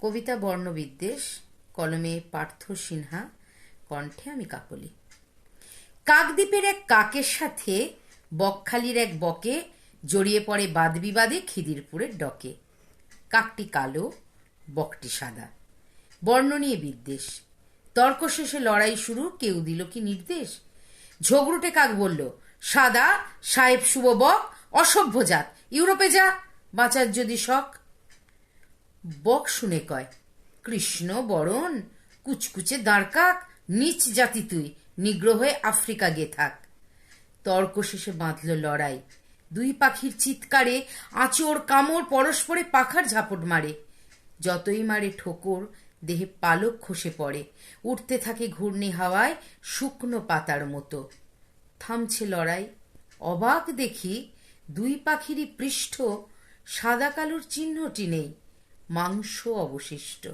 কবিতা বর্ণবিদ্বেষ, কলমে পার্থ সিনহা, কণ্ঠে আমি কাকলি। কাকদ্বীপের এক কাকের সাথে বকখালির এক বকে জড়িয়ে পড়ে বাদবিবাদে খিদিরপুরের ডকে। কাকটি কালো, বকটি সাদা। বর্ণ নিয়ে বিদ্বেষ। তর্ক শেষে লড়াই শুরু, কেউ দিল কি নির্দেশ? ঝগড়ুটে কাক বলল, সাদা, সাহেব শুভ বক, অসভ্য জাত। ইউরোপে যা, বাঁচার যদি শখ। বক শুনে কয়, কৃষ্ণ বরণ, কুচকুচে দাঁড়কাক নিচ জাতি তুই নিগ্র হয়ে আফ্রিকা গে থাক। তর্ক শেষে বাঁধল লড়াই। দুই পাখির চিৎকারে আঁচড় কামড় পরস্পরে পাখার ঝাপট মারে। যতই মারে ঠোকর, দেহে পালক খসে পড়ে। উঠতে থাকে ঘূর্ণি হাওয়ায় শুকনো পাতার মতো। থামছে লড়াই। অবাক দেখি দুই পাখিরই পৃষ্ঠ সাদা কালোর চিহ্নটি নেই। মাংস অবশিষ্ট।